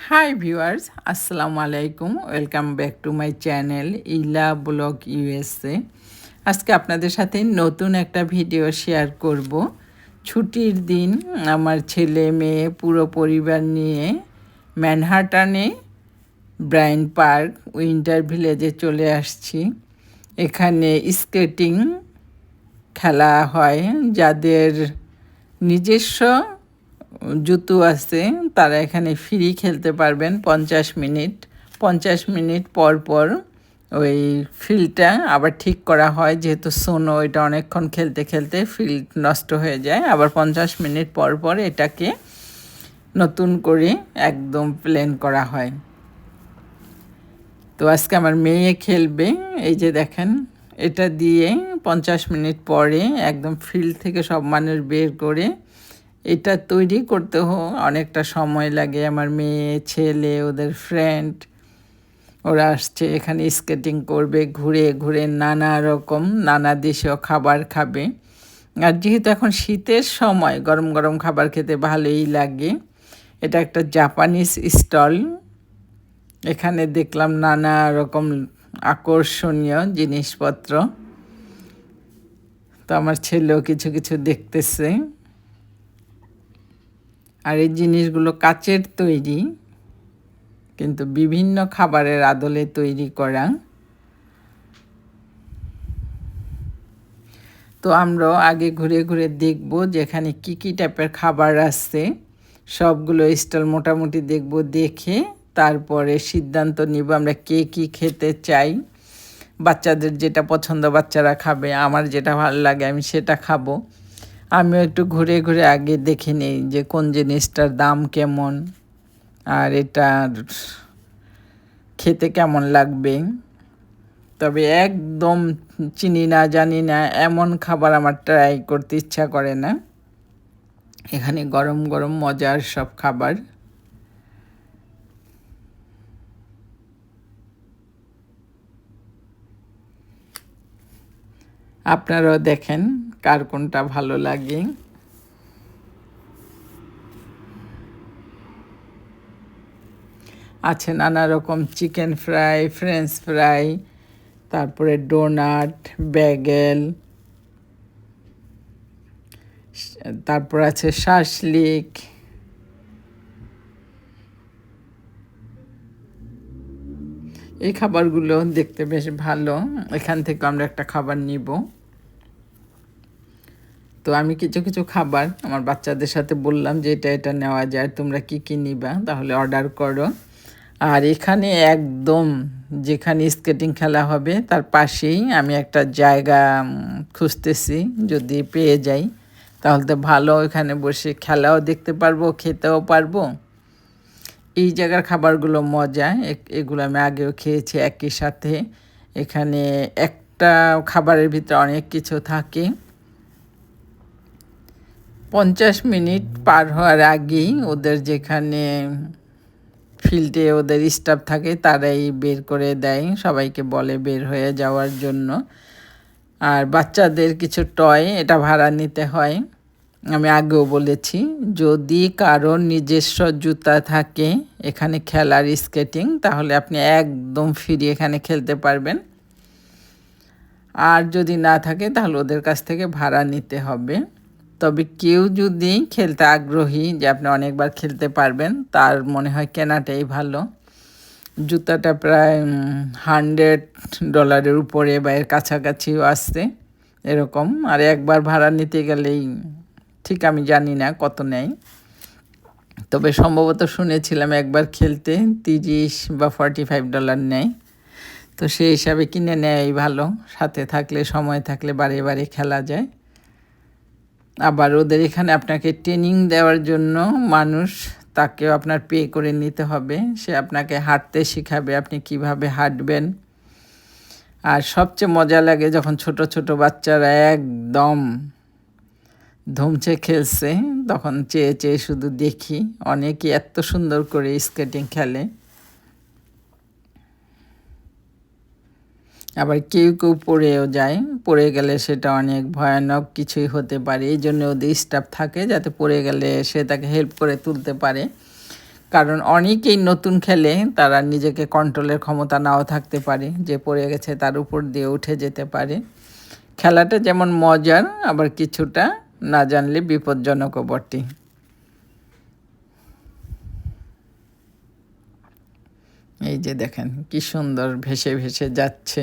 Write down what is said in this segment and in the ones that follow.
High viewers আসসালামু আলাইকুম welcome back to my channel Ila blog USA আজকে আপনাদের সাথে নতুন একটা ভিডিও শেয়ার করব। ছুটির দিন আমার ছেলে, মেয়ে, পুরো পরিবার নিয়ে ম্যানহাটানে ব্রাইন পার্ক উইন্টার ভিলেজে চলে আসছি। এখানে স্কেটিং খেলা হয়। যাদের নিজস্ব জুতো আছে, তারা এখানে ফ্রি খেলতে পারবেন পঞ্চাশ মিনিট। পঞ্চাশ মিনিট পর পর ওই ফিল্ডটা আবার ঠিক করা হয়, যেহেতু সোনো এটা অনেকক্ষণ খেলতে খেলতে ফিল্ড নষ্ট হয়ে যায়। আবার পঞ্চাশ মিনিট পর পর এটাকে নতুন করে একদম প্লেন করা হয়। তো আজকে আমার মেয়ে খেলবে, এই যে দেখেন, এটা দিয়ে পঞ্চাশ মিনিট পরে একদম ফিল্ড থেকে সব মানুষ বের করে এটা তৈরি করতেও অনেকটা সময় লাগে। আমার মেয়ে, ছেলে, ওদের ফ্রেন্ড ওরা আসছে, এখানে স্কেটিং করবে, ঘুরে ঘুরে নানা রকম, নানা দেশীয় খাবার খাবে। আর যেহেতু এখন শীতের সময়, গরম গরম খাবার খেতে ভালোই লাগে, এটা একটা জাপানিজ স্টল এখানে দেখলাম নানা রকম আকর্ষণীয় জিনিসপত্র। তো আমার ছেলেও কিছু কিছু দেখতেছে। আর এই জিনিসগুলো কাচের তৈরি, কিন্তু বিভিন্ন খাবারের আদলে তৈরি করা। তো আমরাও আগে ঘুরে ঘুরে দেখব যেখানে কি কি টাইপের খাবার আসছে। সবগুলো স্টল মোটামুটি দেখব, দেখে তারপরে সিদ্ধান্ত নিব আমরা কে কি খেতে চাই। বাচ্চাদের যেটা পছন্দ বাচ্চারা খাবে, আমার যেটা ভালো লাগে আমি সেটা খাব। আমিও একটু ঘুরে ঘুরে আগে দেখে নিই যে কোন জিনিসটার দাম কেমন আর এটা খেতে কেমন লাগবে। তবে একদম চিনি না, জানি না, এমন খাবার আমার ট্রাই করতে ইচ্ছা করে না। এখানে গরম গরম মজার সব খাবার। আপনারাও দেখেন কার কোনটা ভালো লাগে? আছে নানা রকম চিকেন ফ্রাই, ফ্রেঞ্চ ফ্রাই, তারপরে ডোনাট, ব্যাগেল, তারপর আছে শাসলিক এই খাবারগুলো দেখতে বেশ ভালো। এখান থেকে আমরা একটা খাবার নিব। তো আমি কিছু কিছু খাবার আমার বাচ্চাদের সাথে বললাম যে এটা এটা নেওয়া যায়, তোমরা কি কি নিবা? তাহলে অর্ডার করো। আর এখানে একদম যেখানে স্কেটিং খেলা হবে, তার পাশেই আমি একটা জায়গা খুঁজতেছি, যদি পেয়ে যাই, তাহলে তো ভালো, এখানে বসে খেলাও দেখতে পারব, খেতেও পারব। এই জায়গার খাবারগুলো মজা এগুলো আমি আগেও খেয়েছি একই সাথে। এখানে একটা খাবারের ভিতরে অনেক কিছু থাকে। পঞ্চাশ মিনিট পার হওয়ার আগেই ওদের যেখানে ফিল্ডে ওদের স্টাফ থাকে তারাই বের করে দেয়, সবাইকে বলে বের হয়ে যাওয়ার জন্য। আর বাচ্চাদের কিছু টয় এটা ভাড়া নিতে হয়, আমি আগেও বলেছি। যদি কারোর নিজস্ব জুতা থাকে এখানে খেলার স্কেটিং তাহলে আপনি একদম ফ্রি এখানে খেলতে পারবেন। আর যদি না থাকে তাহলে ওদের কাছ থেকে ভাড়া নিতে হবে। তবে কেউ যদি খেলতে আগ্রহী যে আপনি অনেকবার খেলতে পারবেন, তার মনে হয় কেনাটাই ভালো। জুতাটা প্রায় হান্ড্রেড ডলারের উপরে বা এর কাছাকাছিও আসছে, এরকম। আর একবার ভাড়া নিতে গেলেই, ঠিক আমি জানি না কত নেয়। তবে সম্ভবত শুনেছিলাম একবার খেলতে তিরিশ বা ফর্টি ফাইভ ডলার নেয়। তো সেই হিসাবে কিনে নেয় ভালো। সাথে থাকলে, সময় থাকলে বারে বারে খেলা যায়। আবার ওদের এখানে আপনাকে ট্রেনিং দেওয়ার জন্য মানুষ তাকেও আপনার পে করে নিতে হবে। সে আপনাকে হাঁটতে শেখাবে, আপনি কীভাবে হাঁটবেন। আর সবচেয়ে মজা লাগে যখন ছোট ছোট বাচ্চারা একদম ধুমছে, খেলছে, তখন চেয়ে চেয়ে শুধু দেখি। অনেকে এত সুন্দর করে স্কেটিং খেলে। আবার কেউ কেউ পড়েও যায়। পড়ে গেলে সেটা অনেক ভয়ানক কিছুই হতে পারে। এই জন্য ওদের স্টাফ থাকে যাতে পড়ে গেলে সে তাকে হেল্প করে তুলতে পারে। কারণ অনেকেই নতুন খেলে তারা নিজেকে কন্ট্রোলের ক্ষমতা নাও থাকতে পারে। যে পড়ে গেছে তার উপর দিয়ে উঠে যেতে পারে। খেলাটা যেমন মজার, আবার কিছুটা না জানলে বিপজ্জনকও বটে। এই যে দেখেন, কি সুন্দর ভেসে ভেসে যাচ্ছে।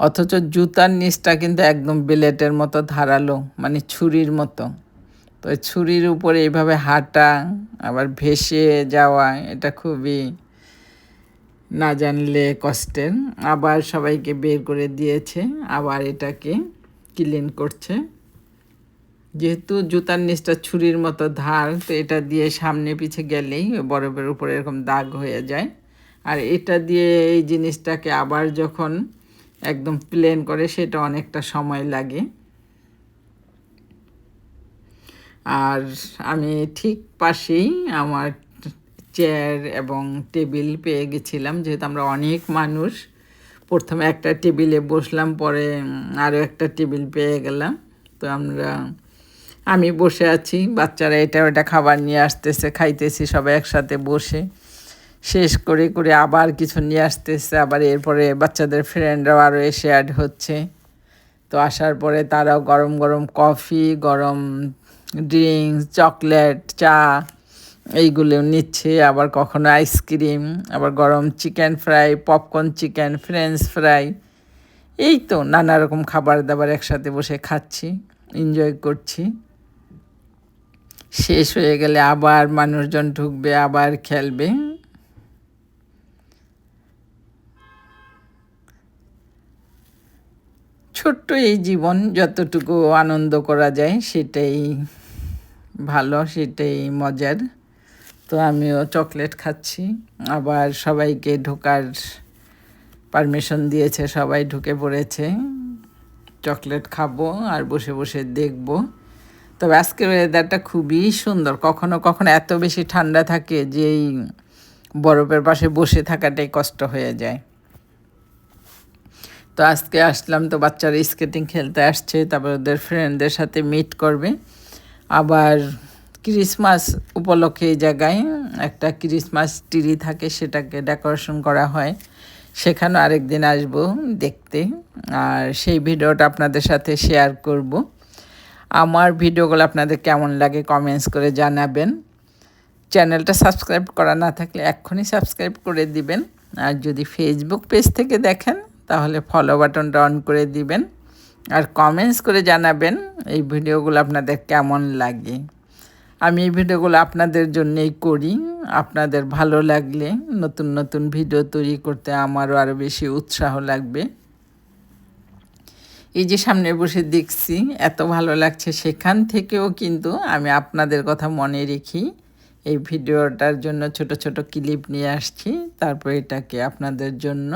অথচ জুতার নিচটা কিন্তু একদম বিলেটের মতো ধারালো মানে ছুরির মতো। তো ছুরির উপরে এইভাবে হাঁটা, আবার ভেসে যাওয়া, এটা খুবই না জানলে কষ্টের। আবার সবাইকে বের করে দিয়েছে, আবার এটাকে ক্লিন করছে। যেহেতু জুতার নিচটা ছুরির মতো ধার, তো এটা দিয়ে সামনে পিছে গেলেই বরফের উপরে এরকম দাগ হয়ে যায়। আর এটা দিয়ে এই জিনিসটাকে আবার যখন একদম প্লেন করে, সেটা অনেকটা সময় লাগে। আর আমি ঠিক পাশেই আমার চেয়ার এবং টেবিল পেয়ে গেছিলাম, যেহেতু আমরা অনেক মানুষ। প্রথমে একটা টেবিলে বসলাম, পরে আরও একটা টেবিল পেয়ে গেলাম। তো আমরা, আমি বসে আছি, বাচ্চারা এটা ওটা খাবার নিয়ে আসতেছে, খাইতেছি, সবাই একসাথে বসে। শেষ করে করে আবার কিছু নিয়ে আসতেছে, আবার এরপরে বাচ্চাদের ফ্রেন্ডরাও আরও এসে অ্যাড হচ্ছে। তো আসার পরে তারাও গরম গরম কফি গরম ড্রিঙ্কস চকলেট চা এইগুলো নিচ্ছে। আবার কখনো আইসক্রিম আবার গরম chicken fry popcorn chicken french fry এই তো নানা রকম খাবার দাবার একসাথে বসে খাচ্ছি এনজয় করছি। শেষ হয়ে গেলে আবার মানুষজন ঢুকবে, আবার খেলবে। ছোট্ট এই জীবন যতটুকু আনন্দ করা যায়, সেটাই ভালো, সেটাই মজার। তো আমিও চকলেট খাচ্ছি। আবার সবাইকে ঢোকার পারমিশন দিয়েছে, সবাই ঢুকে পড়েছে। চকলেট খাব আর বসে বসে দেখব। তবে আজকের ওয়েদারটা খুবই সুন্দর। কখনো কখনো এত বেশি ঠান্ডা থাকে যে এই বরফের পাশে বসে থাকাটাই কষ্ট হয়ে যায়। তো আজকে আসলাম তো বাচ্চারা স্কেটিং খেলতে আসছে, তারপর ওদের ফ্রেন্ডদের সাথে মিট করবে। আবার ক্রিসমাস উপলক্ষে এই জায়গায় একটা ক্রিসমাস ট্রি থাকে, সেটাকে ডেকোরেশন করা হয়। সেখানেও আরেকদিন আসব দেখতে, আর সেই ভিডিওটা আপনাদের সাথে শেয়ার করব। আমার ভিডিওগুলো আপনাদের কেমন লাগে কমেন্টস করে জানাবেন। চ্যানেলটা সাবস্ক্রাইব করা না থাকলে এক্ষুনি সাবস্ক্রাইব করে দিবেন। আর যদি ফেসবুক পেজ থেকে দেখেন তাহলে ফলো বাটনটা অন করে দিবেন আর কমেন্টস করে জানাবেন এই ভিডিওগুলো আপনাদের কেমন লাগে। আমি এই ভিডিওগুলো আপনাদের জন্যেই করি, আপনাদের ভালো লাগলে নতুন নতুন ভিডিও তৈরি করতে আমারও আরও বেশি উৎসাহ লাগবে। এই যে সামনে বসে দেখছি, এত ভালো লাগছে সেখান থেকেও কিন্তু আমি আপনাদের কথা মনে রেখি এই ভিডিওটার জন্য ছোট ছোট ক্লিপ নিয়ে আসছি, তারপর এটাকে আপনাদের জন্য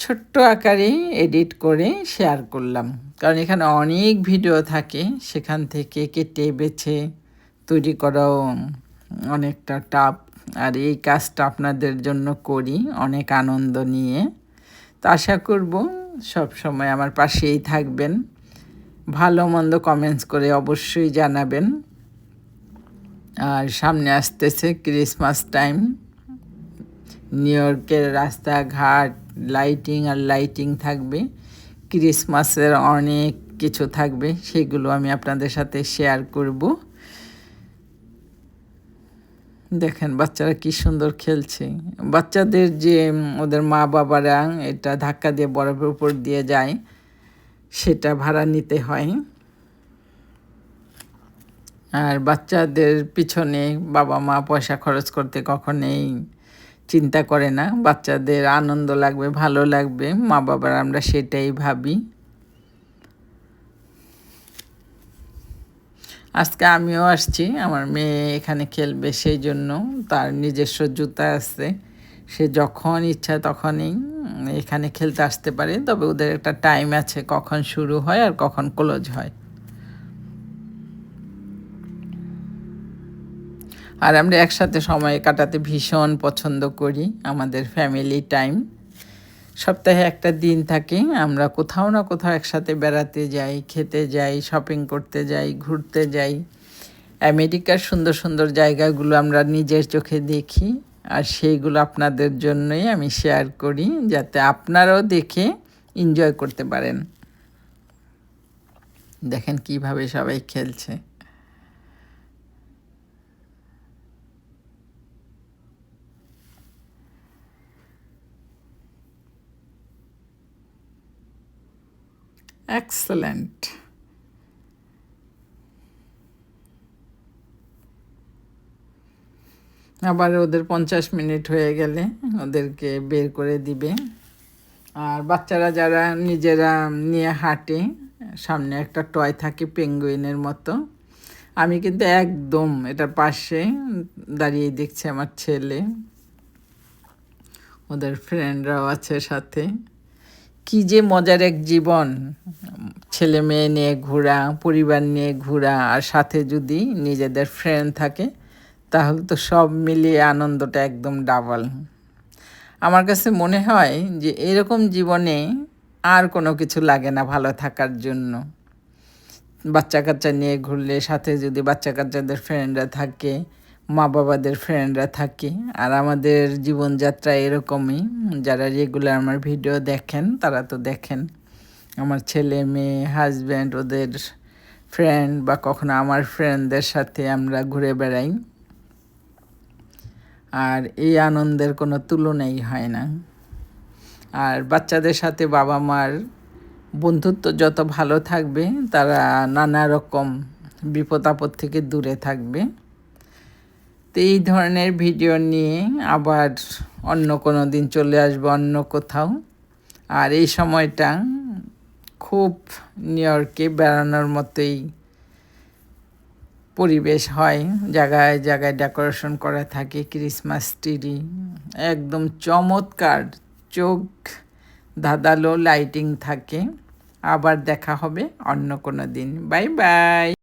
ছোট্ট আকারে এডিট করে শেয়ার করলাম। কারণ এখানে অনেক ভিডিও থাকে, সেখান থেকে কেটে বেছে তৈরি করাও অনেকটা টাফ আর এই কাজটা আপনাদের জন্য করি, অনেক আনন্দ নিয়ে। তো আশা করব সব সময় আমার পাশেই থাকবেন। ভালো মন্দ কমেন্টস করে অবশ্যই জানাবেন। আর সামনে আসতেছে ক্রিসমাস টাইম নিউ ইয়র্কের রাস্তাঘাট লাইটিং আর লাইটিং থাকবে। ক্রিসমাসের অনেক কিছু থাকবে, সেগুলো আমি আপনাদের সাথে শেয়ার করব। দেখেন বাচ্চারা কি সুন্দর খেলছে। বাচ্চাদের যে ওদের মা বাবারা এটা ধাক্কা দিয়ে বরফের উপর দিয়ে যায়, সেটা ভাড়া নিতে হয়। আর বাচ্চাদের পিছনে বাবা মা পয়সা খরচ করতে কখনোই চিন্তা করে না, বাচ্চাদের আনন্দ লাগবে, ভালো লাগবে, মা বাবার আমরা সেটাই ভাবি। আজকে আমিও আসছি, আমার মেয়ে এখানে খেলবে সেই জন্য তার নিজস্ব জুতা আছে। সে যখন ইচ্ছা তখনই এখানে খেলতে আসতে পারে, তবে ওদের একটা টাইম আছে কখন শুরু হয় আর কখন ক্লোজ হয়। আর আমরা একসাথে সময় কাটাতে ভীষণ পছন্দ করি আমাদের ফ্যামিলি টাইম সপ্তাহে একটা দিন থাকে, আমরা কোথাও না কোথাও একসাথে বেড়াতে যাই, খেতে যাই শপিং করতে যাই, ঘুরতে যাই। আমেরিকার সুন্দর সুন্দর জায়গাগুলো আমরা নিজের চোখে দেখি আর সেইগুলো আপনাদের জন্যই আমি শেয়ার করি যাতে আপনারাও দেখে এনজয় করতে পারেন। দেখেন কীভাবে সবাই খেলছে। এক্সেলেন্ট আবার ওদের পঞ্চাশ মিনিট হয়ে গেলে ওদেরকে বের করে দিবে। আর বাচ্চারা যারা নিজেরা নিয়ে হাঁটে, সামনে একটা টয় থাকে পেঙ্গুইনের মতো। আমি কিন্তু একদম এটার পাশে দাঁড়িয়ে দেখছি আমার ছেলে। ওদের ফ্রেন্ডরাও আছে সাথে। কি যে মজার এক জীবন। ছেলে মেয়ে নিয়ে ঘোরা, পরিবার নিয়ে ঘোরা, আর সাথে যদি নিজেদের ফ্রেন্ড থাকে, তাহলে তো সব মিলিয়ে আনন্দটা একদম ডাবল আমার কাছে মনে হয় যে এরকম জীবনে আর কোনো কিছু লাগে না ভালো থাকার জন্য। বাচ্চা কাচ্চা নিয়ে ঘুরলে, সাথে যদি বাচ্চা কাচ্চাদের ফ্রেন্ডরা থাকে মা বাবাদের ফ্রেন্ডরা থাকে। আর আমাদের জীবনযাত্রা এরকমই। যারা রেগুলার আমার ভিডিও দেখেন, তারা তো দেখেন। আমার ছেলে, মেয়ে হাজব্যান্ড ওদের ফ্রেন্ড বা কখনো আমার ফ্রেন্ডদের সাথে আমরা ঘুরে বেড়াই। আর এই আনন্দের কোনো তুলনাই হয় না। আর বাচ্চাদের সাথে বাবা মার বন্ধুত্ব যত ভালো থাকবে, তারা নানা রকম বিপদ আপদ থেকে দূরে থাকবে। তো এই ধরনের ভিডিও নিয়ে আবার অন্য কোনো দিন চলে আসব, অন্য কোথাও। আর এই সময়টা খুব নিউ ইয়র্কে বেড়ানোর মতোই পরিবেশ হয়, জায়গায় জায়গায় ডেকোরেশন করা থাকে, ক্রিসমাস ট্রি, একদম চমৎকার চোখ ধাঁধালো লাইটিং থাকে। আবার দেখা হবে অন্য কোনো দিন। Bye bye!